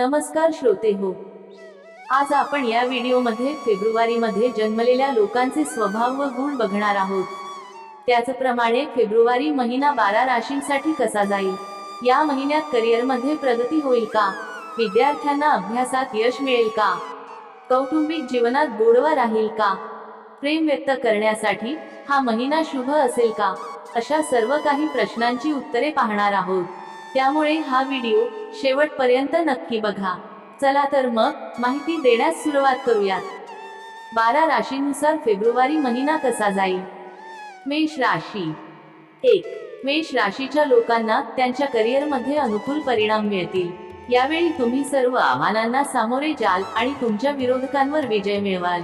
नमस्कार श्रोते हो. आज आपण या व्हिडिओमध्ये फेब्रुवारीमध्ये जन्मलेल्या लोकांचे स्वभाव व गुण बघणार आहोत. त्याचप्रमाणे फेब्रुवारी महिना बारा राशींसाठी कसा जाईल? या महिन्यात करिअरमध्ये प्रगती होईल का? विद्यार्थ्यांना अभ्यासात यश मिळेल का? कौटुंबिक जीवनात गोडवा राहील का? प्रेम व्यक्त करण्यासाठी हा महिना शुभ असेल का? अशा सर्व काही प्रश्नांची उत्तरे पाहणार आहोत. त्यामुळे हा व्हिडिओ शेवटपर्यंत नक्की बघा. चला तर मग माहिती देण्यास सुरुवात करूयात. बारा राशीनुसार फेब्रुवारी महिना कसा जाईल? मेष राशी. एक. मेष राशीच्या लोकांना त्यांच्या करिअरमध्ये अनुकूल परिणाम मिळतील. यावेळी तुम्ही सर्व आव्हानांना सामोरे जाल आणि तुमच्या विरोधकांवर विजय मिळवाल.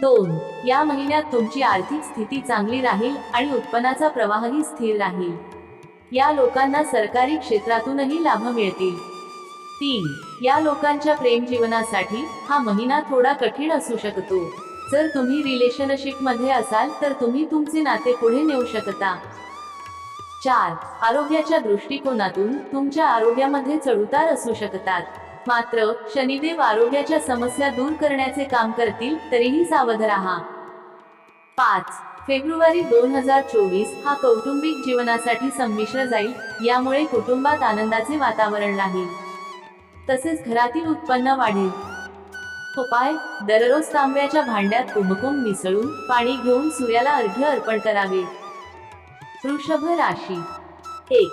दोन. या महिन्यात तुमची आर्थिक स्थिती चांगली राहील आणि उत्पन्नाचा प्रवाहही स्थिर राहील. या लोकांना सरकारी क्षेत्रातूनही लाभ मिळतील. तीन या लोकांच्या प्रेम जीवनासाठी हा महिना थोडा कठीण असू शकतो. जर तुम्ही रिलेशनशिपमध्ये असाल तर तुम्ही तुमचे नाते पुढे नेऊ शकता. चार आरोग्याच्या दृष्टिकोनातून तुमच्या आरोग्यामध्ये चढउतार असू शकतात. मात्र शनिदेव आरोग्याच्या समस्या दूर करण्याचे काम करतील तरीही सावध राहा. पाच फेब्रुवारी दोन हजार चोवीस हा कौटुंबिक जीवनासाठी संमिश्र जाईल यामुळे कुटुंबात आनंदाचे वातावरण राहील. तसेच घरातील उत्पन्न वाढेल. उपाय दररोज तांब्याच्या भांड्यात कुंभकुंभ मिसळून पाणी घेऊन सूर्याला अर्घ्य अर्पण करावे. वृषभ राशी. एक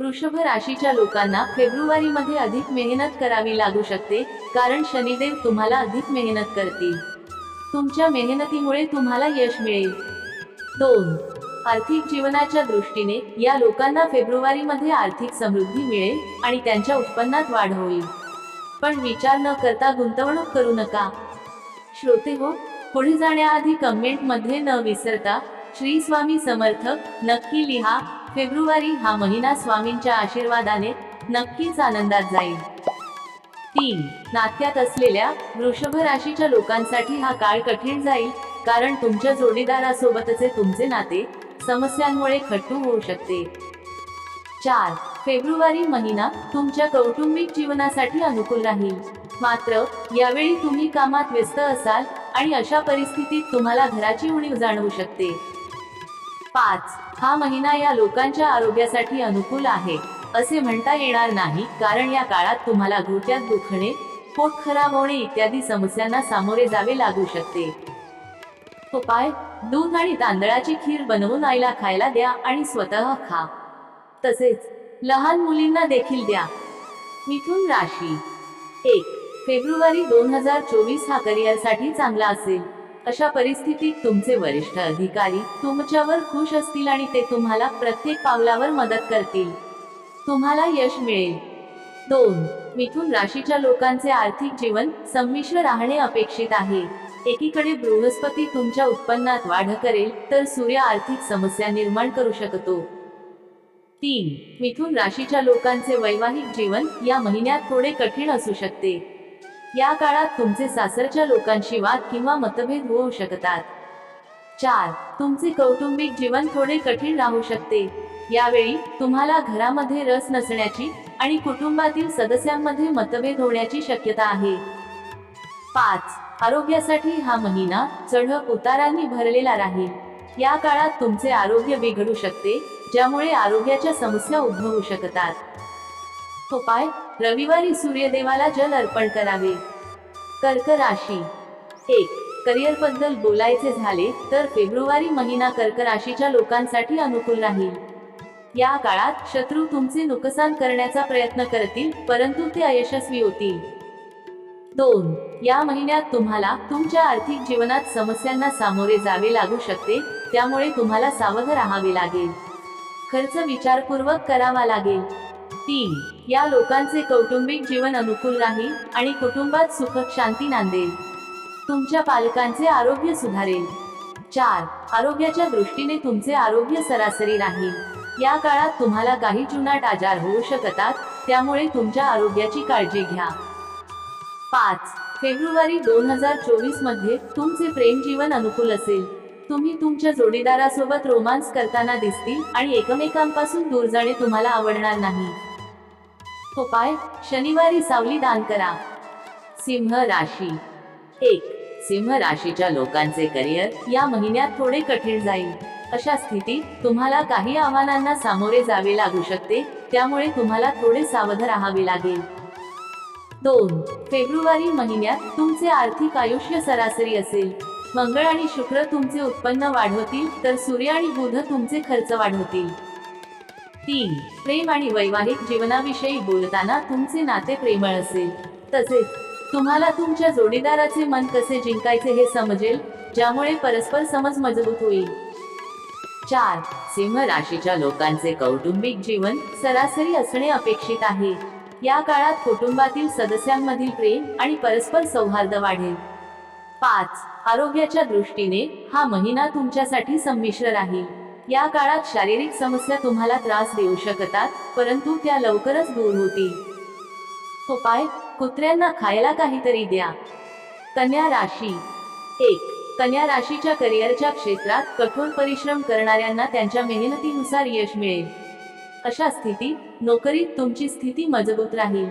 वृषभ राशीच्या लोकांना फेब्रुवारीमध्ये अधिक मेहनत करावी लागू शकते कारण शनिदेव तुम्हाला अधिक मेहनत करतील. तुमच्या मेहनतीमुळे तुम्हाला यश मिळेल. दोन. आर्थिक जीवनाच्या दृष्टीने या लोकांना फेब्रुवारीमध्ये आर्थिक समृद्धी मिळेल आणि त्यांच्या उत्पन्नात वाढ होईल. पण विचार न करता गुंतवणूक करू नका. श्रोते हो पुढे जाण्याआधी कमेंटमध्ये न विसरता श्री स्वामी समर्थ नक्की लिहा फेब्रुवारी हा महिना स्वामींच्या आशीर्वादाने नक्कीच आनंदात जाईल. तीन. नात्यात असलेल्या वृषभ राशीच्या लोकांसाठी हा काळ कठीण जाईल कारण तुमच्या जोडीदारासोबतचे तुमचे नाते समस्यांमुळे खट्टू होऊ शकते. चार फेब्रुवारी महिना तुमच्या कौटुंबिक जीवनासाठी अनुकूल राहील. मात्र यावेळी तुम्ही कामात व्यस्त असाल आणि अशा परिस्थितीत तुम्हाला घराची उणीव जाणवू शकते. पाच हा महिना या लोकांच्या आरोग्यासाठी अनुकूल आहे असे म्हणता येणार नाही कारण या काळात तुम्हाला घोट्यात दुखणे पोट खराब होणे इत्यादी समस्यांना सामोरे जावे लागू शकते. उपाय दूध आणि तांदळाची खीर बनवून आईला खायला द्या आणि स्वतः खा. तसेच लहान मुलींना देखील द्या. मिथुन राशी. एक फेब्रुवारी दोन हजार चोवीस हा करिअरसाठी चांगला असेल. अशा परिस्थितीत तुमचे वरिष्ठ अधिकारी तुमच्यावर खुश असतील आणि ते तुम्हाला प्रत्येक पावलावर मदत करतील. तुम्हाला यश मिळेल. दोन मिथुन राशीच्या लोकांचे आर्थिक जीवन संमिश्र राहणे अपेक्षित आहे. एकीकडे बृहस्पती तुमच्या उत्पन्नात वाढ करेल तर सूर्य आर्थिक समस्या निर्माण करू शकतो. तीन मिथुन राशीच्या लोकांचे वैवाहिक जीवन या महिन्यात थोडे कठीण असू शकते. या काळात तुमचे सासरच्या लोकांशी वाद किंवा मतभेद होऊ शकतात. चार तुमचे कौटुंबिक जीवन थोडे कठीण राहू शकते. यावेळी तुम्हाला घरामध्ये रस नसण्याची आणि कुटुंबातील सदस्यांमध्ये मतभेद होण्याची शक्यता आहे. पाच आरोग्यासाठी हा महिना चढ उतारांनी भरलेला राहील. या काळात तुमचे आरोग्य बिघडू शकते ज्यामुळे आरोग्याच्या समस्या उद्भवू शकतात. उपाय रविवारी सूर्यदेवाला जल अर्पण करावे. कर्क राशी. एक करिअरबद्दल बोलायचे झाले तर फेब्रुवारी महिना कर्क राशीच्या लोकांसाठी अनुकूल राहील. या काळात शत्रू तुमचे नुकसान करण्याचा प्रयत्न करतील परंतु ते अयशस्वी होतील. दोन या महिन्यात तुम्हाला तुमच्या आर्थिक जीवनात समस्यांना सामोरे जावे लागू शकते त्यामुळे तुम्हाला सावध राहावे लागेल. खर्च विचारपूर्वक करावा लागेल. तीन या लोकांचे कौटुंबिक जीवन अनुकूल राहील आणि कुटुंबात सुख शांती नांदेल. तुमच्या पालकांचे आरोग्य सुधारेल. चार आरोग्याच्या दृष्टीने तुमचे आरोग्य सरासरी राहील. या काळात तुम्हाला काही जुनाट आजार होऊ शकतात त्यामुळे तुमच्या आरोग्याची काळजी घ्या. पाच. फेब्रुवारी दोन हजार चोवीसमध्ये तुमचे प्रेम जीवन अनुकूल असेल. तुम्ही तुमच्या जोडीदारासोबत रोमांस करताना दिसतील आणि एकमेकांपासून दूर जाणे तुम्हाला आवडणार नाही. उपाय शनिवारी सावली दान करा. सिंह राशी. एक. सिंह राशीच्या लोकांचे करिअर या महिन्यात थोडे कठीण जाईल. अशा स्थितीत तुम्हाला काही आव्हानांना सामोरे जावे लागू शकते त्यामुळे तुम्हाला थोडे सावध राहावे लागेल. दोन फेब्रुवारी महिन्यात तुमचे आर्थिक आयुष्य सरासरी असेल. मंगळ आणि शुक्र तुमचे उत्पन्न वाढवतील तर सूर्य आणि बुध तुमचे खर्च वाढवतील. तीन प्रेम आणि वैवाहिक जीवनाविषयी बोलताना तुमचे नाते प्रेमळ असेल. तसेच तुम्हाला तुमच्या जोडीदाराचे मन कसे जिंकायचे हे समजेल ज्यामुळे परस्पर समज मजबूत होईल. चार सिंह राशीच्या लोकांचे कौटुंबिक जीवन सरासरी असणे अपेक्षित आहे. या काळात कुटुंबातील सदस्यांमधील प्रेम आणि परस्पर सौहार्द वाढेल. पाच आरोग्याच्या दृष्टीने हा महिना तुमच्यासाठी संमिश्र राहील. या काळात शारीरिक समस्या तुम्हाला त्रास देऊ शकतात परंतु त्या लवकरच दूर होतील. उपाय कुत्र्यांना खायला काहीतरी द्या. कन्या राशी. एक कन्या राशीच्या करिअरच्या क्षेत्रात कठोर परिश्रम करणाऱ्यांना त्यांच्या मेहनतीनुसार यश मिळेल. अशा स्थितीत नोकरीत तुमची स्थिती मजबूत राहील.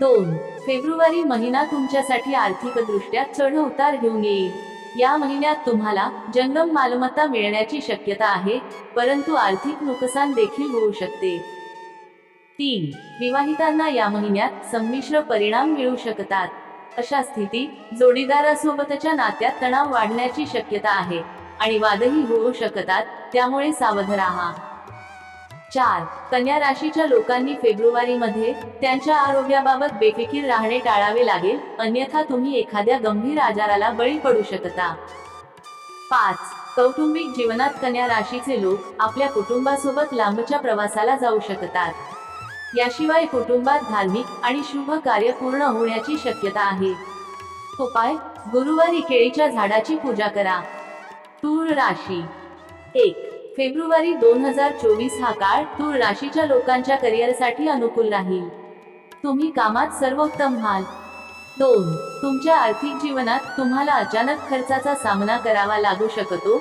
दोन फेब्रुवारी महिना तुमच्यासाठी आर्थिकदृष्ट्या चढ उतार घेऊन येईल. या महिन्यात तुम्हाला जंगम मालमत्ता मिळण्याची शक्यता आहे परंतु आर्थिक नुकसान देखील होऊ शकते. तीन विवाहितांना या महिन्यात संमिश्र परिणाम मिळू शकतात. अशा स्थितीत जोडीदारासोबतच्या नात्यात तणाव वाढण्याची शक्यता आहे आणि वादही होऊ शकतात त्यामुळे सावध राहा. चार कन्या राशीच्या लोकांनी फेब्रुवारीमध्ये त्यांच्या आरोग्याबाबत बेफिकीर राहणे टाळावे लागेल अन्यथा तुम्ही एखाद्या गंभीर आजाराला बळी पडू शकता. पाच कौटुंबिक जीवनात कन्या राशीचे लोक आपल्या कुटुंबासोबत लांबच्या प्रवासाला जाऊ शकतात. याशिवाय कुटुंबात धार्मिक आणि शुभ कार्य पूर्ण होण्याची शक्यता आहे. उपाय गुरुवारी केळीच्या झाडाची पूजा करा. तूळ राशी. एक फेब्रुवारी दोन हजार चोवीस हा काळ तूळ राशीच्या लोकांच्या करिअरसाठी अनुकूल राहील. तुम्ही कामात सर्वोत्तम व्हाल. दोन तुमच्या आर्थिक जीवनात तुम्हाला अचानक खर्चाचा सामना करावा लागू शकतो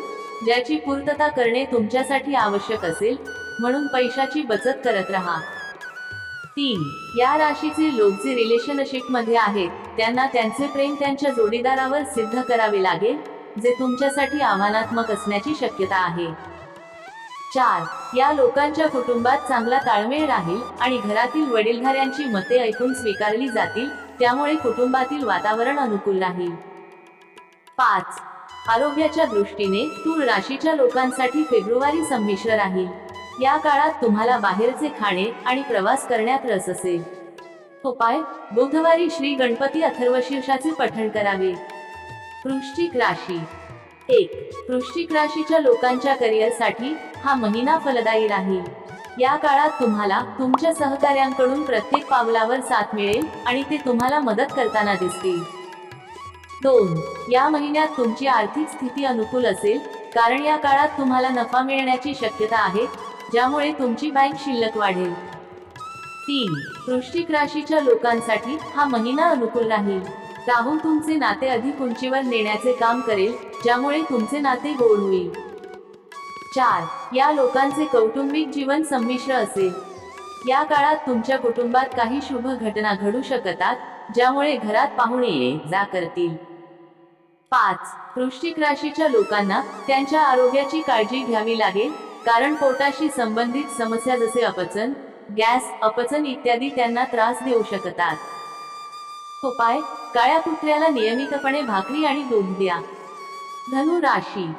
ज्याची पूर्तता करणे तुमच्यासाठी आवश्यक असेल म्हणून पैशाची बचत करत राहा. तीन या राशीचे लोक जे रिलेशनशिपमध्ये आहेत त्यांना त्यांचे प्रेम त्यांच्या जोडीदारावर सिद्ध करावे लागेल जे तुमच्यासाठी आव्हानात्मक असण्याची शक्यता आहे. चार या लोकांच्या कुटुंबात चांगला ताळमेळ राहील आणि घरातील वडीलधाऱ्यांची मते ऐकून स्वीकारली जातील त्यामुळे कुटुंबातील वातावरण अनुकूल राहील. पाच आरोग्याच्या दृष्टीने तूळ राशीच्या लोकांसाठी फेब्रुवारी संमिश्र राहील. या काळात तुम्हाला बाहेरचे खाणे आणि प्रवास करण्यात रस असेल. उपाय बुधवारी श्री गणपती अथर्वशीर्षाचे पठण करावे. वृश्चिक राशी एक वृश्चिक राशीच्या लोकांच्या करिअरसाठी हा महिना फलदायी राहील. या काळात तुम्हाला तुमच्या सहकाऱ्यांकडून प्रत्येक पावलावर साथ मिळेल आणि ते तुम्हाला मदत करताना दिसतील. दोन या महिन्यात तुमची आर्थिक स्थिती अनुकूल असेल कारण या काळात तुम्हाला नफा मिळण्याची शक्यता आहे ज्यामुळे तुमची बँक शिल्लक वाढेल. तीन वृश्चिक राशीच्या लोकांसाठी हा महिना अनुकूल राहील. राहू तुमचे नाते अधिक उंचीवर नेण्याचे काम करेल ज्यामुळे तुमचे नाते गोड होईल. चार या लोकांचे कौटुंबिक जीवन संमिश्र असेल. या काळात तुमच्या कुटुंबात काही शुभ घटना घडू शकतात ज्यामुळे घरात पाहुणे ये जा करतील. पाच वृश्चिक राशीच्या लोकांना त्यांच्या आरोग्याची काळजी घ्यावी लागेल कारण पोटाशी संबंधित समस्या जसे अपचन गॅस अपचन इत्यादी त्यांना त्रास देऊ शकतात. उपाय काळ्या कुत्र्याला नियमितपणे भाकरी आणि दूध द्या. धनु राशी.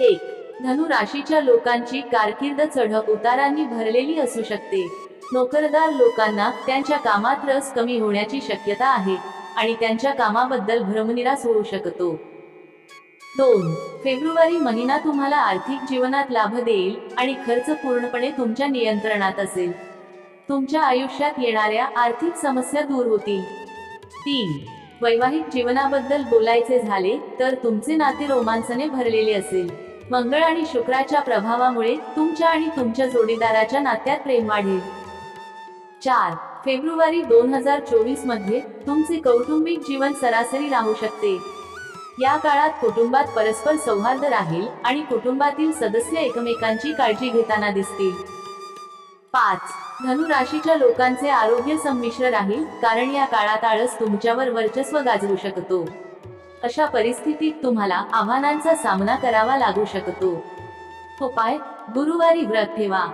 एक. धनु राशीच्या लोकांची कारकीर्द चढ उतारांनी भरलेली असू शकते. नोकरदार लोकांना त्यांच्या कामात रस कमी होण्याची शक्यता आहे आणि त्यांच्या कामाबद्दल भ्रमनिरास होऊ शकतो. दोन. फेब्रुवारी महिना तुम्हाला आर्थिक जीवनात लाभ देईल आणि खर्च पूर्णपणे तुमच्या नियंत्रणात असेल. तुमच्या आयुष्यात येणाऱ्या आर्थिक समस्या दूर होतील. तीन. वैवाहिक जीवनाबद्दल बोलायचे झाले तर तुमचे नाते रोमांचने भरलेले असेल. मंगळ आणि शुक्राच्या प्रभावामुळे तुमच्या आणि तुमच्या जोडीदाराच्या नात्यात प्रेम वाढेल. चार. फेब्रुवारी दोन हजार चोवीसमध्ये तुमचे कौटुंबिक जीवन सरासरी राहू शकते. या काळात कुटुंबात परस्पर सौहार्द राहील आणि कुटुंबातील सदस्य एकमेकांची काळजी घेताना दिसतील. पाच. धनु राशीच्या लोकांचे आरोग्य संमिश्र राहील कारण या काळात आळस तुमच्यावर वर्चस्व गाजवू शकतो. अशा परिस्थितीत तुम्हाला आव्हानांचा सामना करावा लागू शकतो. हो उपाय गुरुवारी व्रत ठेवा.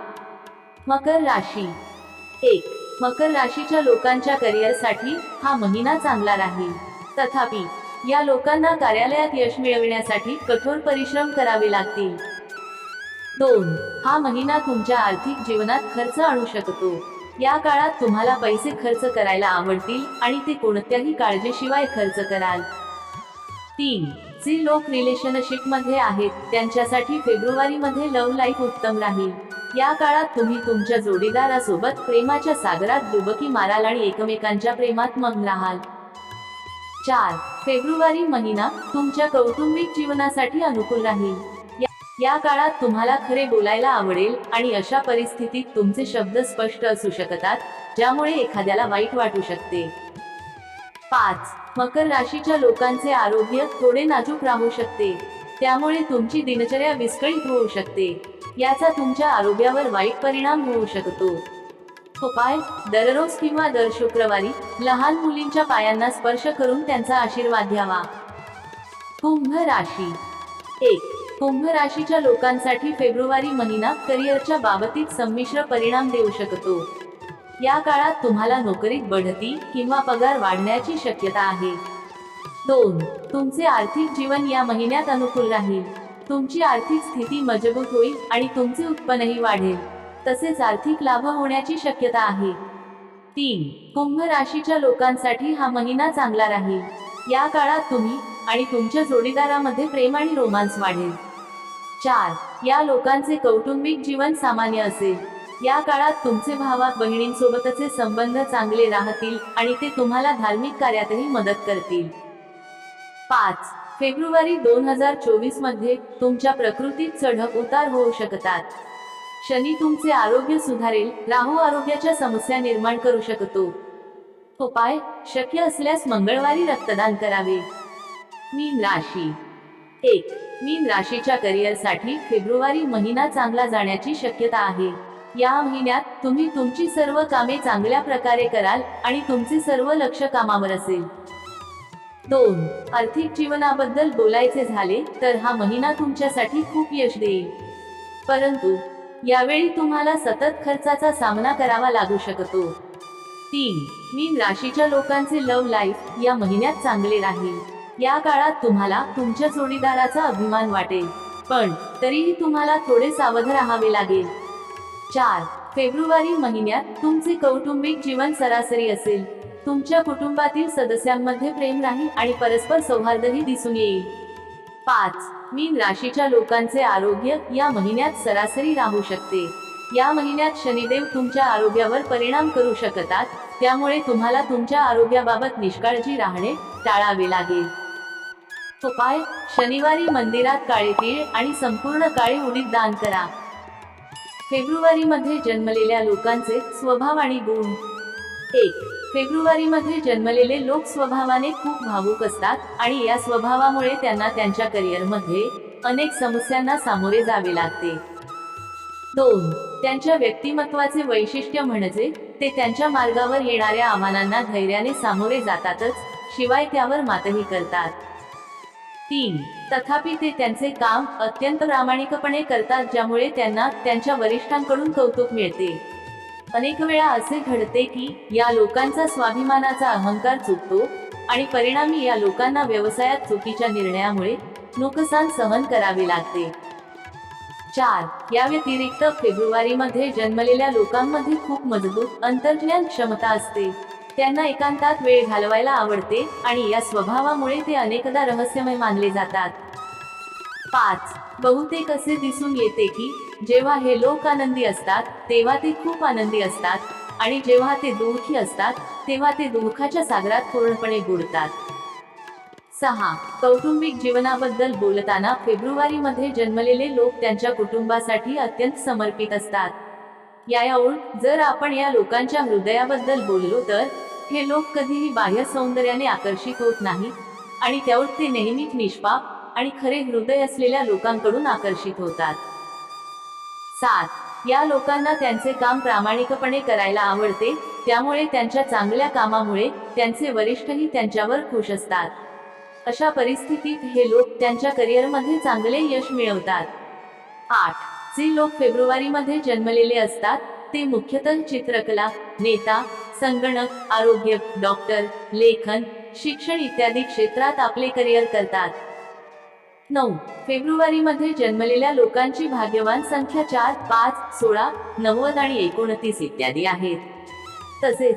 मकर राशी. एक मकर राशीच्या लोकांच्या करिअरसाठी हा महिना चांगला राहील. तथापि या लोकांना कार्यालयात यश मिळविण्यासाठी कठोर परिश्रम करावे लागतील. दोन हा महिना तुमच्या आर्थिक जीवनात खर्च आणू शकतो. या काळात तुम्हाला पैसे खर्च करायला आवडतील आणि ते कोणत्याही काळजीशिवाय खर्च कराल. तीन जे लोक रिलेशनशिपमध्ये आहेत त्यांच्यासाठी फेब्रुवारी मध्ये लव्ह लाईफ उत्तम राहील. या काळात तुम्ही तुमच्या जोडीदारासोबत प्रेमाच्या सागरात डुबकी माराल आणि एकमेकांच्या प्रेमात मग्न राहाल. चार फेब्रुवारी महिना तुमच्या कौटुंबिक जीवनासाठी अनुकूल राहील. या- काळात तुम्हाला खरे बोलायला आवडेल आणि अशा परिस्थितीत तुमचे शब्द स्पष्ट असू शकतात ज्यामुळे एखाद्याला वाईट वाटू शकते. पाच. मकर राशीच्या लोकांचे आरोग्य थोडे नाजूक राहू शकते. त्यामुळे तुमची दिनचर्या विस्कळीत होऊ शकते. याचा तुमच्या आरोग्यावर वाईट परिणाम होऊ शकतो. उपाय. दररोज किंवा दर शुक्रवारी लहान मुलींच्या पायांना स्पर्श करून त्यांचा आशीर्वाद घ्यावा. कुंभ राशी. एक. कुंभ राशीच्या लोकांसाठी फेब्रुवारी महिना करिअरच्या बाबतीत संमिश्र परिणाम देऊ शकतो. या काळात तुम्हाला नोकरीत बढती किंवा पगार वाढण्याची शक्यता आहे. दोन तुमचे आर्थिक जीवन या महिन्यात अनुकूल राहील. तुमची आर्थिक स्थिती मजबूत होईल आणि तुमचे उत्पन्नही वाढेल. तसेच आर्थिक लाभ होण्याची शक्यता आहे. तीन कुंभ राशीच्या लोकांसाठी हा महिना चांगला राहील. या काळात तुम्ही आणि तुमच्या जोडीदारामध्ये प्रेम आणि रोमांस वाढेल. चार या लोकांचे कौटुंबिक जीवन सामान्य असेल. या काळात तुमचे भावा बहिणींसोबतचे संबंध चांगले राहतील आणि ते तुम्हाला धार्मिक कार्यातही मदत करतील. पाच फेब्रुवारी दोन हजार चोवीसमध्ये तुमच्या प्रकृतीत चढक उतार होऊ शकतात. शनी तुमचे आरोग्य सुधारेल राहू आरोग्याच्या समस्या निर्माण करू शकतो. उपाय शक्य असल्यास मंगळवारी रक्तदान करावे. मीन राशी. एक मीन राशीच्या करिअरसाठी फेब्रुवारी महिना चांगला जाण्याची शक्यता आहे. या महिन्यात तुम्ही तुमची सर्व कामे चांगल्या प्रकारे कराल आणि तुमचे सर्व लक्ष कामावर असेल. दोन आर्थिक जीवनाबद्दल बोलायचे झाले तर हा महिना तुमच्यासाठी खूप यश देईल. परंतु यावेळी तुम्हाला सतत खर्चाचा सामना करावा लागू शकतो. तीन मीन राशीच्या लोकांचे लव्ह लाईफ या महिन्यात चांगले राहील. या काळात तुम्हाला तुमच्या जोडीदाराचा अभिमान वाटेल. पण तरीही तुम्हाला थोडे सावध राहावे लागेल. चार फेब्रुवारी महिन्यात तुमचे कौटुंबिक जीवन सरासरी असेल. तुमच्या कुटुंबातील सदस्यांमध्ये प्रेम राहील आणि परस्पर सौहार्दही दिसून येईल. पाच मीन राशीच्या लोकांचे आरोग्य या महिन्यात सरासरी राहू शकते. या महिन्यात शनिदेव तुमच्या आरोग्यावर परिणाम करू शकतात त्यामुळे तुम्हाला तुमच्या आरोग्याबाबत निष्काळजी राहणे टाळावे लागेल. उपाय शनिवारी मंदिरात काळे तीळ आणि संपूर्ण काळी उडीद दान करा. फेब्रुवारी मध्ये जन्मलेल्या लोकांचे स्वभाव आणि गुण. एक फेब्रुवारी मध्ये जन्मलेले लोक स्वभावाने खूप भावुक असतात आणि या स्वभावामुळे त्यांना त्यांच्या करिअरमध्ये अनेक समस्यांना सामोरे जावे लागते. दोन त्यांच्या व्यक्तिमत्वाचे वैशिष्ट्य म्हणजे ते त्यांच्या मार्गावर येणाऱ्या आव्हानांना धैर्याने सामोरे जातातच शिवाय त्यावर मातही करतात. तीन. तथापि ते त्यांचे काम अत्यंत प्रामाणिकपणे करतात ज्यामुळे त्यांना त्यांच्या वरिष्ठांकडून कौतुक मिळते. अनेक वेळा असे घडते की या लोकांचा स्वाभिमानाचा अहंकार चुकतो आणि परिणामी या लोकांना व्यवसायात चुकीच्या निर्णयामुळे नुकसान सहन करावे लागते. चार. या व्यतिरिक्त फेब्रुवारीमध्ये जन्मलेल्या लोकांमध्ये खूप मजबूत अंतर्ज्ञान क्षमता असते. त्यांना एकांतात वेळ घालवायला आवडते आणि या स्वभावामुळे ते अनेकदा रहस्यमय मानले जातात. पाच. बहुतेक असे दिसून येते की जेव्हा हे लोक आनंदी असतात तेव्हा ते खूप आनंदी असतात आणि जेव्हा ते दुःखी असतात तेव्हा ते दुःखाच्या सागरात पूर्णपणे बुडतात. सहा. कौटुंबिक जीवनाबद्दल बोलताना फेब्रुवारीमध्ये जन्मलेले लोक त्यांच्या कुटुंबासाठी अत्यंत समर्पित असतात. या जर आपण या लोकांच्या हृदयाबद्दल बोललो तर हे लोक कधीही बाह्य सौंदर्याने आकर्षित होत नाही आणि त्यावर ते नेहमीच निष्पाप आणि खरे हृदय असलेल्या लोकांकडून आकर्षित होतात. सात या लोकांना त्यांचे काम प्रामाणिकपणे करायला आवडते त्यामुळे त्यांच्या चांगल्या कामामुळे त्यांचे वरिष्ठही त्यांच्यावर खुश असतात. अशा परिस्थितीत हे लोक त्यांच्या करिअरमध्ये चांगले यश मिळवतात. आठ जे लोक फेब्रुवारीमध्ये जन्मलेले असतात ते मुख्यतः चित्रकला नेता संगणक आरोग्य डॉक्टर लेखन शिक्षण इत्यादी क्षेत्रात आपले करिअर करतात. नऊ. फेब्रुवारीमध्ये जन्मलेल्या लोकांची भाग्यवान संख्या चार पाच सोळा नव्वद आणि एकोणतीस इत्यादी आहेत. तसेच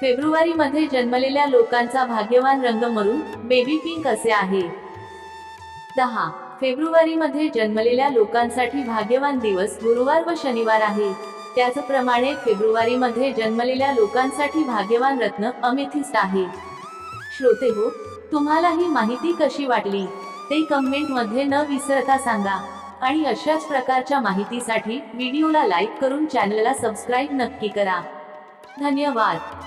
फेब्रुवारीमध्ये जन्मलेल्या लोकांचा भाग्यवान रंग मरून बेबी पिंक असे आहे. दहा. फेब्रुवारीमध्ये जन्मलेल्या लोकांसाठी भाग्यवान दिवस गुरुवार व शनिवार आहे. त्याचप्रमाणे फेब्रुवारीमध्ये जन्मलेल्या लोकांसाठी भाग्यवान रत्न अमेथिस्ट आहे. श्रोते हो तुम्हाला ही माहिती कशी वाटली? ते कमेंटमध्ये न विसरता सांगा. आणि अशाच प्रकारच्या माहितीसाठी व्हिडिओला लाईक करून चॅनलला सबस्क्राईब नक्की करा. धन्यवाद.